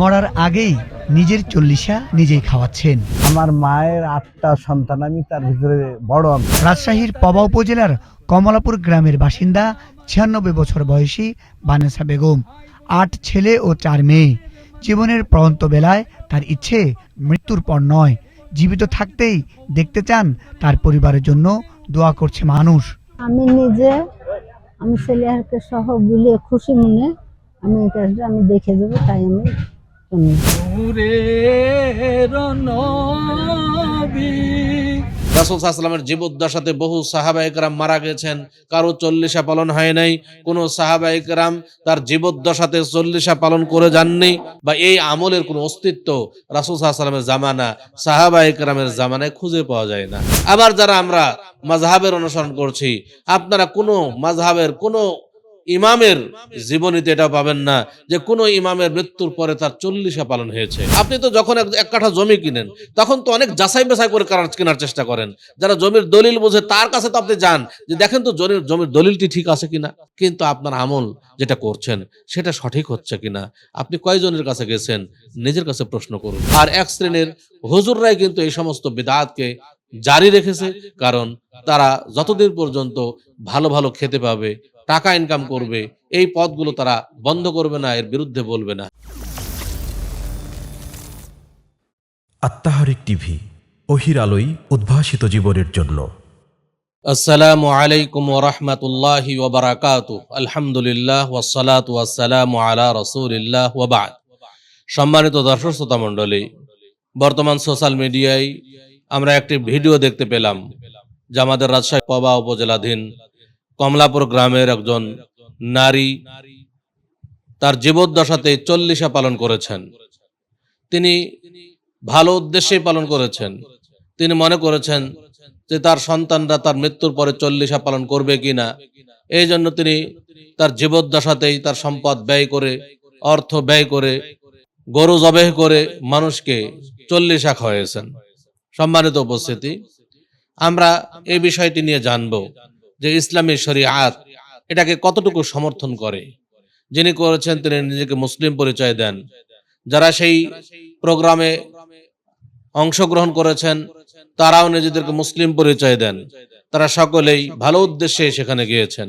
মরার আগেই নিজের চল্লিশা নিজেই খাওয়াচ্ছেন। আমার মায়ের আটটা সন্তান আমি তার ভিতরে বড় রাজশাহীর পবা উপজেলার কমলাপুর গ্রামের বাসিন্দা ছিয়ানব্বই বছর বয়সী বানেসা বেগম। আট ছেলে ও চার মেয়ে। জীবনের পরন্ত বেলায় তার ইচ্ছে মৃত্যুর পর নয়। জীবিত থাকতেই দেখতে চান তার পরিবারের জন্য দোয়া করছে মানুষ। আমি নিজে আমি ছেলেহারকে সহ বুলিয়ে খুশি মনে আমি এই কাজটা আমি দেখে দেবো তাই আমি রাসুল সাহসালামের জীবদ্দশাতে বহু সাহাবা একরাম মারা গেছেন। কারও চল্লিশা পালন হয় নাই কোন সাহাবা একরাম তার জীবদ্দশাতে চল্লিশা পালন করে যাননি বা এই আমলের কোনো অস্তিত্ব রাসুল সাহসালামের জামানা সাহাবা একরামের জামানায় খুঁজে পাওয়া যায় না। আবার যারা আমরা মাঝহাবের অনুসরণ করছি আপনারা কোনো মাঝহাবের কোনো ইমামের জীবনীতে এটা পাবেন না যে কোনো ইমামের মৃত্যুর পরে তার চল্লিশা পালন হয়েছে। আপনি তো যখন এক- কাঠা জমি কিনেন, তখন তো অনেক যাচাই বাছাই করে কেনার চেষ্টা করেন। যারা জমির দলিল বোঝে, তার কাছে তো আপনি যান যে দেখেন তো জমির জমির দলিলটি ঠিক আছে কিনা। কিন্তু আপনার আমল যেটা করছেন, সেটা সঠিক হচ্ছে কিনা? আপনি কয়জনের কাছে গেছেন? নিজের কাছে প্রশ্ন করুন। আর এক শ্রেণির হুজুররাই কিন্তু এই সমস্ত বিদাতকে জারি রেখেছে, কারণ তারা যতদিন পর্যন্ত ভালো ভালো খেতে পাবে টাকা ইনকাম করবে এই পথগুলো তারা বন্ধ করবে না এর বিরুদ্ধে বলবে না। আত্মাহারিক টিভি অহির আলোই উদ্ভাসিত জীবনের জন্য। আসসালামু আলাইকুম ওরহমতুল্লাহ ওবরাকাত আলহামদুলিল্লাহ ওয়াসালাম আলা রসুলিল্লাহ ওবাদ সম্মানিত দর্শক শ্রোতা মণ্ডলী বর্তমান সোশ্যাল মিডিয়ায় আমরা একটি ভিডিও দেখতে পেলাম যা আমাদের রাজশাহী পবা উপজেলাধীন কমলাপুর গ্রামের একজন নারী তার জীবদ্দশাতে চল্লিশা পালন করেছেন। তিনি ভালো উদ্দেশ্যেই পালন করেছেন। তিনি মনে করেছেন যে তার সন্তানরা তার মৃত্যুর পরে চল্লিশা পালন করবে কিনা। এই জন্য তিনি তার জীবদ্দশাতেই তার সম্পদ ব্যয় করে, অর্থ ব্যয় করে, গরু জবেহ করে মানুষকে চল্লিশা খাওয়াইয়েছেন। সম্মানিত উপস্থিতি, আমরা এই বিষয়টি নিয়ে জানব। যে ইসলামী শরিয়াত এটাকে কতটুকু সমর্থন করে? যিনি করেছেন, তিনি নিজেকে মুসলিম পরিচয় দেন। যারা সেই প্রোগ্রামে অংশগ্রহণ করেছেন, তারাও নিজেদেরকে মুসলিম পরিচয় দেন। তারা সকলেই ভালো উদ্দেশ্যে সেখানে গিয়েছেন।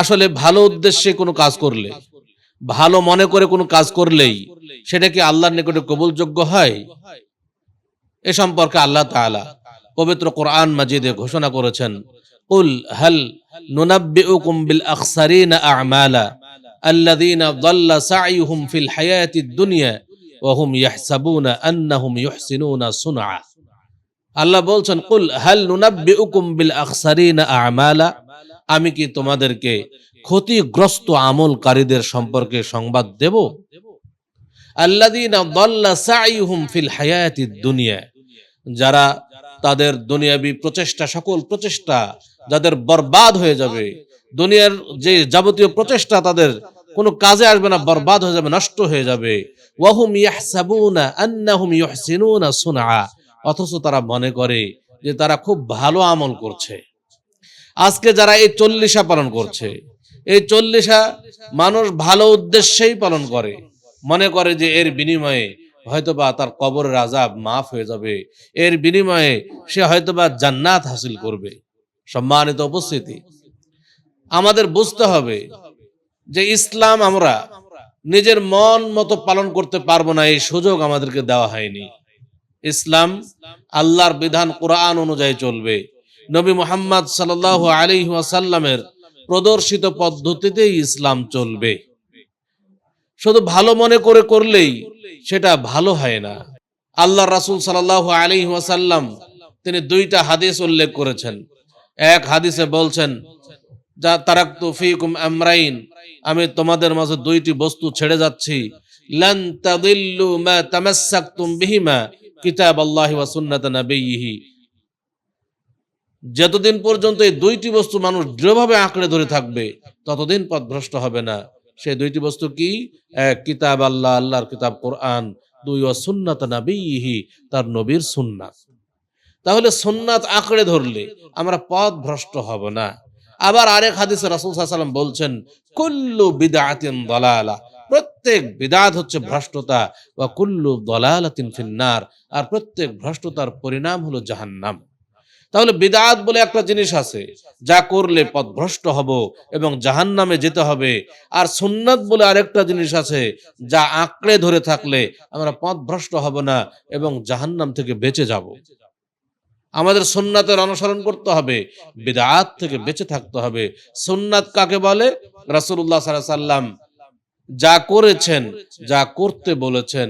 আসলে ভালো উদ্দেশ্যে কোনো কাজ করলে, ভালো মনে করে কোনো কাজ করলেই সেটা কি আল্লাহর নিকটে কবুলযোগ্য হয়? এ সম্পর্কে আল্লাহ তাআলা পবিত্র কোরআন মাজিদে ঘোষণা করেছেন কুল হাল নুনাব্বিউকুম বিল আখসারিনা আ'মালা আল্লাযীনা ضل সাইয়ুহুম ফিল হায়াতিদ দুনিয়া ওয়া হুম ইয়াহসাবুনা আন্নাহুম ইউহসিনুনা সুনআ আল্লাহ বলছেন কুল হাল নুনাব্বিউকুম বিল আখসারিনা আ'মালা আমি কি তোমাদেরকে ক্ষতিগ্রস্ত আমলকারীদের সম্পর্কে সংবাদ দেব আল্লাযীনা ضل সাইয়ুহুম ফিল হায়াতিদ দুনিয়া যারা তাদের দুনিয়াবি প্রচেষ্টা, সকল প্রচেষ্টা যাদের বরবাদ হয়ে যাবে, দুনিয়ার যে যাবতীয় প্রচেষ্টা তাদের কোনো কাজে আসবে না, বরবাদ হয়ে যাবে, নষ্ট হয়ে যাবে। ওয়াহুম ইয়াহসাবুনা আন্নাহুম ইউহসিনুনা সুনআ। অথচ তারা মনে করে যে তারা খুব ভালো আমল করছে। আজকে যারা এই চল্লিশা পালন করছে, এই চল্লিশা মানুষ ভালো উদ্দেশ্যেই পালন করে। মনে করে যে এর বিনিময়ে হয়তোবা তার কবরের আজাব মাফ হয়ে যাবে। এর বিনিময়ে সে হয়তোবা জান্নাত হাসিল করবে। সম্মানিত উপস্থিতি। আমাদের বুঝতে হবে যে ইসলাম আমরা নিজের মন মতো পালন করতে পারব না, এই সুযোগ আমাদেরকে দেওয়া হয়নি। ইসলাম আল্লাহর বিধান কোরআন অনুযায়ী চলবে। নবী মোহাম্মদ সাল্লাহ আলী ওয়াসাল্লামের প্রদর্শিত পদ্ধতিতেই ইসলাম চলবে। শুধু ভালো মনে করে করলেই সেটা ভালো হয় না। আল্লাহ রাসুল সাল্লাহ আলী ওয়াসাল্লাম তিনি দুইটা হাদিস উল্লেখ করেছেন। এক হাদিসে বলছেন, যা তারাক্তু ফিকুম আমরাইন, আমি তোমাদের মাঝে দুইটি বস্তু ছেড়ে যাচ্ছি। লান তাদিল্লু মা তামাসসাকতুম বিহিমা কিতাব আল্লাহি ওয়া সুন্নাত নাবিয়িহি। যতদিন পর্যন্ত এই দুইটি বস্তু মানুষ দৃঢ়ভাবে আঁকড়ে ধরে থাকবে, ততদিন পথভ্রষ্ট হবে না। সেই দুইটি বস্তু কি? এক, কিতাব আল্লাহ, আল্লাহর কিতাব কোরআন। দুই ও সুন্নাত নাবিয়িহি, তার নবীর সুন্নাত। তাহলে সুন্নাত আঁকড়ে ধরলে আমরা পথ ভ্রষ্ট হব না। আবার আরেক হাদিসে রাসূল সাল্লাম বলছেন, কুল্লু বিদআতিন দালালা। প্রত্যেক বিদাত হচ্ছে ভ্রষ্টতা বা কুল্লু দলালাতিন ফিন্নার আর প্রত্যেক ভ্রষ্টতার পরিণাম হলো জাহান্নাম। তাহলে বিদাত বলে একটা জিনিস আছে, যা করলে পথভ্রষ্ট হব এবং জাহান্নামে যেতে হবে। আর সুন্নাত বলে আরেকটা জিনিস আছে, যা আঁকড়ে ধরে থাকলে আমরা পথভ্রষ্ট হব না এবং জাহান্নাম থেকে বেঁচে যাব। আমাদের সুন্নাতের অনুসরণ করতে হবে, বিদাত থেকে বেঁচে থাকতে হবে। সুন্নাত কাকে বলে? সাল্লাল্লাহু সাল্লাম যা করেছেন, যা করতে বলেছেন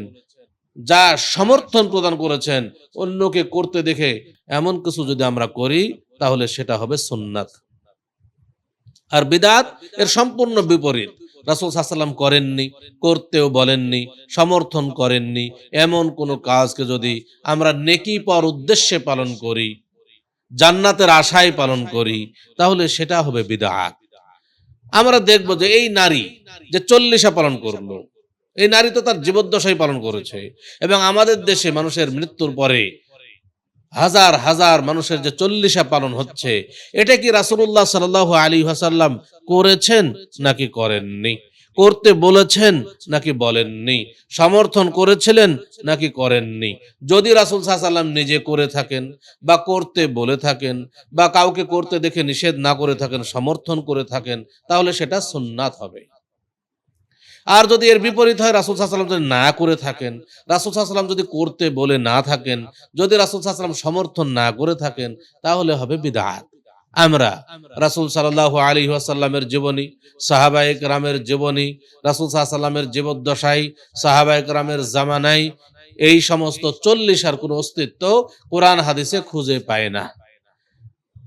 যা সমর্থন প্রদান করেছেন অন্যকে করতে দেখে এমন কিছু যদি আমরা করি, তাহলে সেটা হবে সুন্নাত। আর বিদাত এর সম্পূর্ণ বিপরীত। রাসূল সাল্লাম করেননি, করতেও বলেননি, সমর্থন করেননি। এমন কোনো কাজকে যদি আমরা নেকি পর উদ্দেশ্যে পালন করি, জান্নাতের আশায় পালন করি, তাহলে সেটা হবে বিদাত। আমরা দেখব যে এই নারী যে চল্লিশা পালন করল এই নারী তো তার জীবদ্দশাই পালন করেছে। এবং আমাদের দেশে মানুষের মৃত্যুর পরে হাজার হাজার মানুষের যে চল্লিশা পালন হচ্ছে, এটা কি রাসূলুল্লাহ সাল্লাল্লাহু আলী হাসাল্লাম করেছেন নাকি করেননি? করতে বলেছেন নাকি বলেননি? সমর্থন করেছিলেন নাকি করেননি? যদি রাসূল সাল্লাম নিজে করে থাকেন বা করতে বলে থাকেন বা কাউকে করতে দেখে নিষেধ না করে থাকেন, সমর্থন করে থাকেন, তাহলে সেটা সুন্নাত হবে। আর যদি এর বিপরীত হয়, রাসুল সাল্লাম যদি না করে থাকেন, রাসুল সাল্লাম যদি করতে বলে না থাকেন, যদি রাসুল সাল্লাম সমর্থন না করে থাকেন, তাহলে হবে বিদাত। আমরা রাসুল সাল্লাহ আলী ওয়াসাল্লামের জীবনী সাহাবায়ক রামের জীবনী, রাসুল সাল্লামের জীবদ্দশাই সাহাবায়ক রামের জামানাই এই সমস্ত চল্লিশ আর কোনো অস্তিত্ব কোরআন হাদিসে খুঁজে পায় না।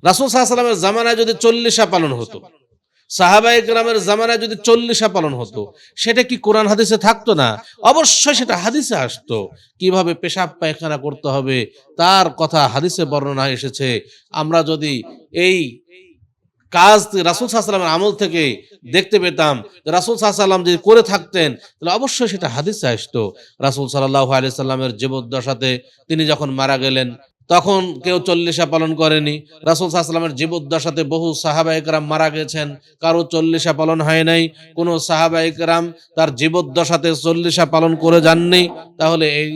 রাসুল সাল্লামের জামানায় যদি চল্লিশা পালন হতো সাহাবাই গ্রামের জামানায় যদি চল্লিশা পালন হতো, সেটা কি কোরআন হাদিসে থাকতো না? অবশ্যই সেটা হাদিসে আসতো। কীভাবে পেশাব পায়খানা করতে হবে, তার কথা হাদিসে বর্ণনা এসেছে। আমরা যদি এই কাজ রাসুল সাল্লামের আমল থেকে দেখতে পেতাম রাসুল সাল্লাম যদি করে থাকতেন, তাহলে অবশ্যই সেটা হাদিসে আসতো। রাসুল সাল্লাহ আলিয়া সাল্লামের জীবদ্দশাতে তিনি যখন মারা গেলেন তখন কেউ চল্লিশা পালন করেনি। রাসুল সাল্লামের জীবদ্দশাতে বহু সাহাবা একরাম মারা গেছেন। কারও চল্লিশা পালন হয় নাই। কোনো সাহাবাহিকরাম তার জীবদ্দশাতে চল্লিশা পালন করে যাননি। তাহলে এই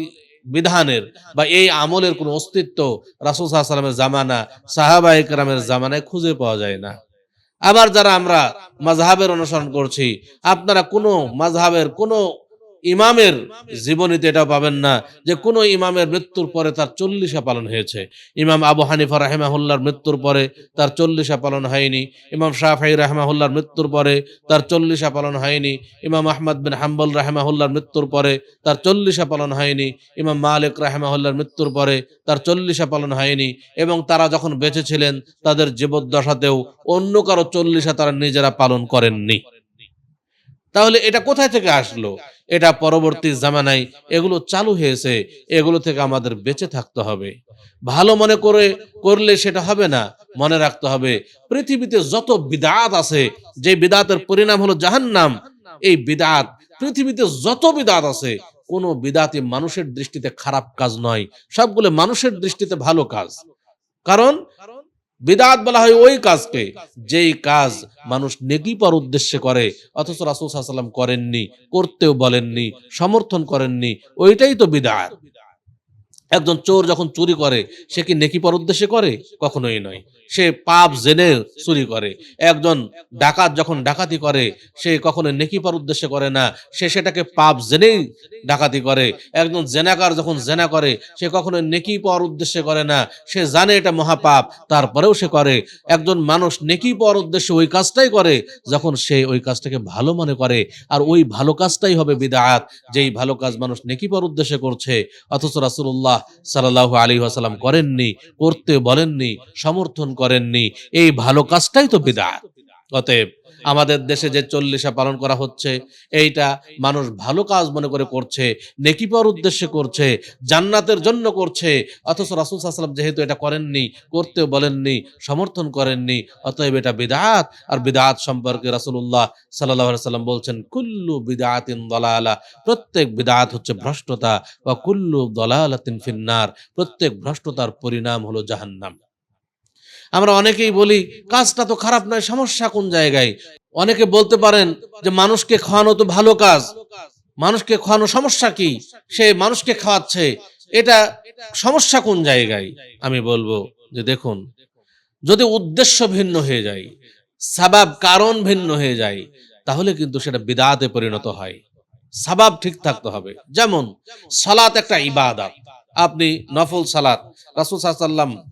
বিধানের বা এই আমলের কোনো অস্তিত্ব রাসুল সাল্লামের জামানা সাহাবাহিকরামের জামানায় খুঁজে পাওয়া যায় না। আবার যারা আমরা মাঝহাবের অনুসরণ করছি, আপনারা কোনো মাঝহাবের কোনো ইমামের জীবনীতে এটা পাবেন না যে কোনো ইমামের মৃত্যুর পরে তার চল্লিশা পালন হয়েছে। ইমাম আবু হানিফা রাহেমাহুল্লার মৃত্যুর পরে তার চল্লিশা পালন হয়নি। ইমাম শাহি রাহমাহুল্লার মৃত্যুর পরে তার চল্লিশা পালন হয়নি। ইমাম আহমদ বিন হাম্বল রাহেমাহুল্লার মৃত্যুর পরে তার চল্লিশা পালন হয়নি। ইমাম মালিক রাহেমাহুল্লার মৃত্যুর পরে তার চল্লিশা পালন হয়নি এবং তারা যখন বেঁচে ছিলেন, তাদের জীবদ্দশাতেও অন্য কারও চল্লিশা তারা নিজেরা পালন করেননি। তাহলে এটা কোথায় থেকে আসলো? এটা পরবর্তী জামানায় এগুলো চালু হয়েছে, এগুলো থেকে আমাদের বেঁচে থাকতে হবে। ভালো মনে করে করলে সেটা হবে না, মনে রাখতে হবে, পৃথিবীতে যত বিদাত আছে, যে বিদাতের পরিণাম হলো জাহান্নাম, এই বিদাত, পৃথিবীতে যত বিদাত আছে, কোন বিদাতি মানুষের দৃষ্টিতে খারাপ কাজ নয়, সবগুলো মানুষের দৃষ্টিতে ভালো কাজ। কারণ বিদাত বলা হয় ওই কাজকে। যেই কাজ মানুষ নেকি পর উদ্দেশ্যে করে, অথচ রাসুল সাল্লাম করেননি, করতেও বলেননি, সমর্থন করেননি, ওইটাই তো বিদাত। একজন চোর যখন চুরি করে, সে কি নেকি পর উদ্দেশ্যে করে? কখনোই নয়। সে পাপ জেনে চুরি করে। একজন ডাকাত যখন ডাকাতি করে, সে কখনো নেকি পর উদ্দেশ্যে করে না। সে সেটাকে পাপ জেনেই ডাকাতি করে। একজন জেনাকার যখন জেনা করে, সে কখনো নেকি পাওয়ার উদ্দেশ্যে করে না। সে জানে এটা মহাপাপ, তারপরেও সে করে। একজন মানুষ নেকি পাওয়ার উদ্দেশ্যে ওই কাজটাই করে, যখন সে ওই কাজটাকে ভালো মনে করে। আর ওই ভালো কাজটাই হবে বিদাত, যেই ভালো কাজ মানুষ নেকি পাওয়ার উদ্দেশ্যে করছে। অথচ রাসুল্লাহ সাল্লাহ আলী আসালাম করেননি, করতে বলেননি, সমর্থন করেননি। এই ভালো কাজটাই তো বিদাত। অতএব আমাদের দেশে যে চল্লিশা পালন করা হচ্ছে, এইটা মানুষ ভালো কাজ মনে করে করছে, নেকি পাওয়ার উদ্দেশ্যে করছে, জান্নাতের জন্য করছে, অথচ রাসুল সাল্লাম যেহেতু এটা করেননি, করতেও বলেননি, সমর্থন করেননি, অতএব এটা বিদাত। আর বিদাত সম্পর্কে রাসুল্লাহ সাল্লাহ সাল্লাম বলছেন, কুল্লু বিদাতিন দলালা। প্রত্যেক বিদাত হচ্ছে ভ্রষ্টতা বা কুল্লু দলালাতিন ফিন্নার প্রত্যেক ভ্রষ্টতার পরিণাম হলো জাহান্নাম। আমরা অনেকেই বলি, কাজটা তো খারাপ নয়, সমস্যা কোন জায়গায়? অনেকে বলতে পারেন যে, মানুষকে খাওয়ানো তো ভালো কাজ। মানুষকে খাওয়ানো সমস্যা কি? সে মানুষকে খাওয়াচ্ছে। এটা সমস্যা কোন জায়গায়? আমি বলব যে, দেখুন, যদি উদ্দেশ্য ভিন্ন হয়ে যায়, সাবাব কারণ ভিন্ন হয়ে যায়, তাহলে কিন্তু সেটা বিদাতে পরিণত হয়। সাবাব ঠিক থাকতে হবে। যেমন, সালাত একটা ইবাদত। আপনি নফল সালাত, রাসুল সাল্লাম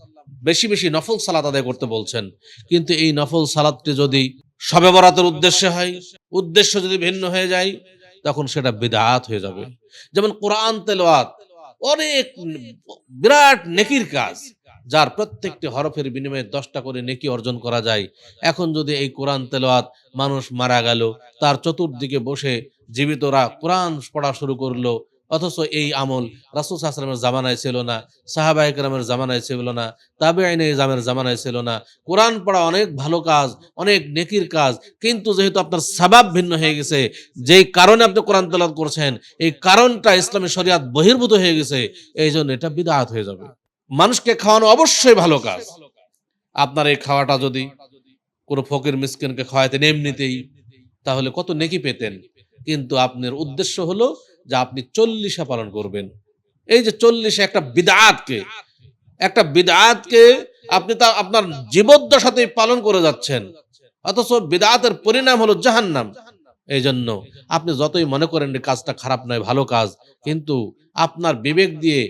বেশি বেশি নফল সালাত আদায় করতে বলছেন। কিন্তু এই নফল সালাদটি যদি সবে বরাতের উদ্দেশ্যে হয়, উদ্দেশ্য যদি ভিন্ন হয়ে যায়, তখন সেটা বিদাত হয়ে যাবে। যেমন কোরআন তেলাওয়াত অনেক বিরাট নেকির কাজ, যার প্রত্যেকটি হরফের বিনিময়ে দশটা করে নেকি অর্জন করা যায়। এখন যদি এই কোরআন তেলাওয়াত মানুষ মারা গেল, তার চতুর্দিকে বসে জীবিতরা কোরআন পড়া শুরু করল অথচ এই আমল রাসুল সাহসালামের জামানায় ছিল না সাহাবা একরামের জামানায় ছিল না তাবে আইনে জামের জামানায় ছিল না। কোরআন পড়া অনেক ভালো কাজ, অনেক নেকির কাজ, কিন্তু যেহেতু আপনার সাবাব ভিন্ন হয়ে গেছে, যেই কারণে আপনি কোরআন তেলাত করছেন, এই কারণটা ইসলামী শরিয়াত বহির্ভূত হয়ে গেছে এই জন্য এটা বিদাত হয়ে যাবে। মানুষকে খাওয়ানো অবশ্যই ভালো কাজ। আপনার এই খাওয়াটা যদি কোনো ফকির মিসকিনকে খাওয়াতেন এমনিতেই, তাহলে কত নেকি পেতেন। কিন্তু আপনার উদ্দেশ্য হলো যে আপনি চল্লিশা পালন করবেন। এই যে চল্লিশে একটা বিদাতকে একটা বিদাতকে আপনি তা আপনার জীবদ্দশাতে পালন করে যাচ্ছেন। অথচ বিদাতের পরিণাম হলো জাহান্নাম। এই জন্য আপনি যতই মনে করেন কাজটা খারাপ নয়, ভালো কাজ, কিন্তু আপনার বিবেক দিয়ে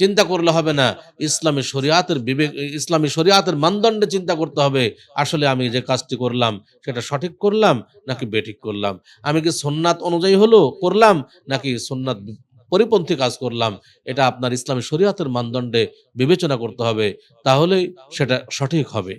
চিন্তা করলে হবে না। ইসলামী শরিয়াতের বিবেক, ইসলামী শরিয়াতের মানদণ্ডে চিন্তা করতে হবে, আসলে আমি যে কাজটি করলাম, সেটা সঠিক করলাম, নাকি বেঠিক করলাম? আমি কি সোননাথ অনুযায়ী হলো করলাম, নাকি সোননাথ পরিপন্থী কাজ করলাম? এটা আপনার ইসলামী শরিয়াতের মানদণ্ডে বিবেচনা করতে হবে, তাহলেই সেটা সঠিক হবে।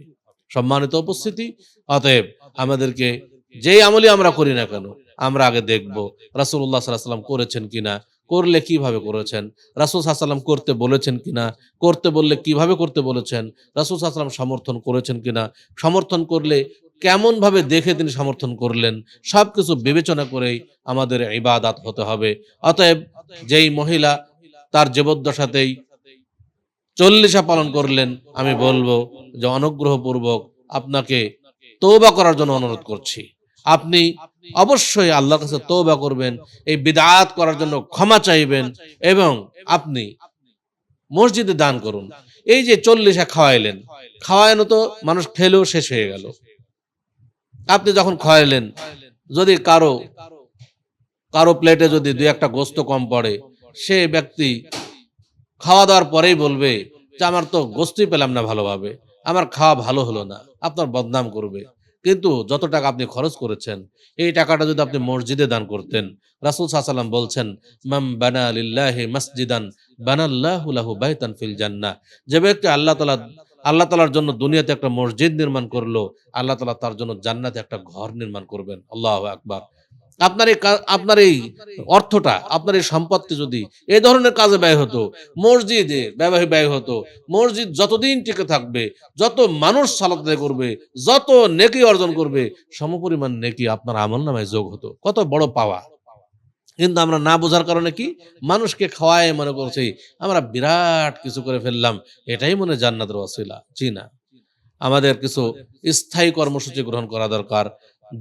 সম্মানিত উপস্থিতি, অতএব আমাদেরকে যেই আমলি আমরা করি না কেন, আমরা আগে দেখব রাসুল্লাহ সাল্লাম করেছেন কিনা করলে কীভাবে করেছেন? রাসুল সাল্লাম করতে বলেছেন কিনা? করতে বললে কীভাবে করতে বলেছেন? রাসুল সাল্লাম সমর্থন করেছেন কিনা? সমর্থন করলে কেমন ভাবে দেখে তিনি সমর্থন করলেন? সব কিছু বিবেচনা করেই আমাদের ইবাদাত হতে হবে। অতএব যেই মহিলা তার জীবদ্দশাতেই চল্লিশা পালন করলেন, আমি বলব যে অনুগ্রহপূর্বক আপনাকে তৌবা করার জন্য অনুরোধ করছি। আপনি অবশ্যই আল্লাহর কাছে তৌবা করবেন, এই বিদাত করার জন্য ক্ষমা চাইবেন এবং আপনি মসজিদে দান করুন। এই যে চল্লিশা খাওয়াইলেন, খাওয়ানো তো মানুষ খেলেও শেষ হয়ে গেল। আপনি যখন খাওয়াইলেন, যদি কারও কারও প্লেটে যদি দুই একটা গোস্ত কম পড়ে, সে ব্যক্তি খাওয়া দাওয়ার পরেই বলবে যে, আমার তো গোস্তই পেলাম না ভালোভাবে। আমার খাওয়া ভালো হলো না। আপনার বদনাম করবে। কিন্তু যত টাকা আপনি খরচ করেছেন, এই টাকাটা যদি আপনি মসজিদে দান করতেন, রাসুল সাল্লাম বলছেন মাম বানা আলিল্লাহ মসজিদান, বানাল্লাহ লাহু বাইতান ফিল জান্না যে ব্যক্তি আল্লাহ তালা আল্লাহ তালার জন্য দুনিয়াতে একটা মসজিদ নির্মাণ করল, আল্লাহ তালা তার জন্য জান্নাতে একটা ঘর নির্মাণ করবেন। আল্লাহ আকবার। আপনার এই আপনার এই অর্থটা, আপনার এই সম্পত্তি যদি এই ধরনের কাজে ব্যয় হতো, মসজিদে ব্যয় ব্যয় হতো, মসজিদ যতদিন টিকে থাকবে, যত মানুষ সালাত আদায় করবে, যত নেকি অর্জন করবে, সমপরিমাণ নেকি আপনার আমল নামায় যোগ হতো। কত বড় পাওয়া। কিন্তু আমরা না বোঝার কারণে কি? মানুষকে খাওয়ায় মনে করছি, আমরা বিরাট কিছু করে ফেললাম, এটাই মনে জান্নাতের ওয়াসিলা। জি না। আমাদের কিছু স্থায়ী কর্মসূচি গ্রহণ করা দরকার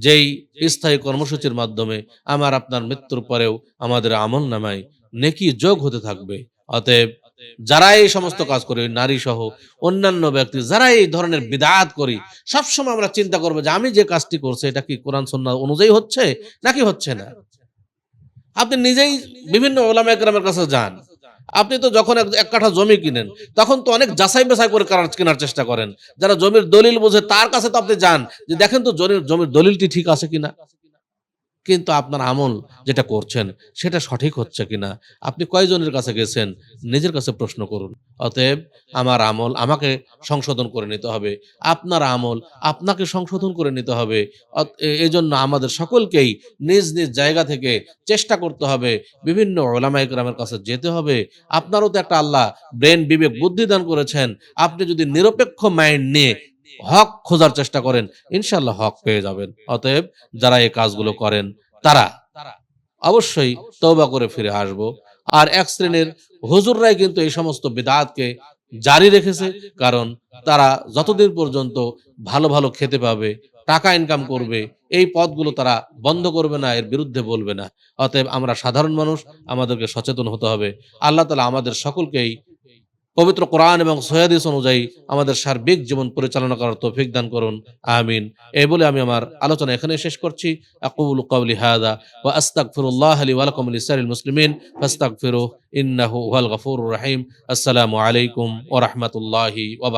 যেই স্থায়ী কর্মসূচির মাধ্যমে আমার আপনার মৃত্যুর পরেও আমাদের আমল নামায় নেকি যোগ হতে থাকবে। অতএব যারা এই সমস্ত কাজ করে নারী সহ অন্যান্য ব্যক্তি যারা এই ধরনের বিদাত করি, সবসময় আমরা চিন্তা করব যে আমি যে কাজটি করছি, এটা কি কোরআন সন্না অনুযায়ী হচ্ছে নাকি হচ্ছে না? আপনি নিজেই বিভিন্ন ওলামা একরামের কাছে যান। আপনি তো যখন এক- কাঠা জমি কিনেন, তখন তো অনেক যাচাই বাছাই করে কেনার চেষ্টা করেন। যারা জমির দলিল বোঝে, তার কাছে তো আপনি যান যে দেখেন তো জমির জমির দলিলটি ঠিক আছে কিনা। কিন্তু আপনার আমল যেটা করছেন, সেটা সঠিক হচ্ছে কিনা? আপনি কয়জনের কাছে গেছেন? নিজের কাছে প্রশ্ন করুন। অতএব আমার আমল আমাকে সংশোধন করে নিতে হবে। আপনার আমল আপনাকে সংশোধন করে নিতে হবে। এই জন্য আমাদের সকলকেই নিজ নিজ জায়গা থেকে চেষ্টা করতে হবে। বিভিন্ন ওলামা ইকরামের কাছে যেতে হবে। আপনারও তো একটা আল্লাহ ব্রেন বিবেক বুদ্ধি দান করেছেন। আপনি যদি নিরপেক্ষ মাইন্ড নিয়ে হক খোঁজার চেষ্টা করেন ইনশাল্লাহ হক পেয়ে যাবেন। অতএব যারা এই কাজগুলো করেন, তারা অবশ্যই তৌবা করে ফিরে আসব। আর এক শ্রেণির হুজুররাই কিন্তু এই সমস্ত বিদাতকে জারি রেখেছে, কারণ তারা যতদিন পর্যন্ত ভালো ভালো খেতে পাবে, টাকা ইনকাম করবে, এই পথগুলো তারা বন্ধ করবে না, এর বিরুদ্ধে বলবে না। অতএব আমরা সাধারণ মানুষ, আমাদেরকে সচেতন হতে হবে। আল্লাহ তালা আমাদের সকলকেই পবিত্র কোরআন এবং সৈয়াদিস অনুযায়ী আমাদের সার্বিক জীবন পরিচালনা করার তৌফিক দান করুন। আমিন। এই বলে আমি আমার আলোচনা এখানে শেষ করছি। আকুল কাউলি হাদা ওয়া আস্তাগফিরুল্লাহ লি ওয়া লাকুম লিসারিল মুসলিমিন। ফাস্তাগফিরুহু, ইন্নাহু হুয়াল গফুর রহিম। আসসালামু আলাইকুম ওয়া রাহমাতুল্লাহি ওয়া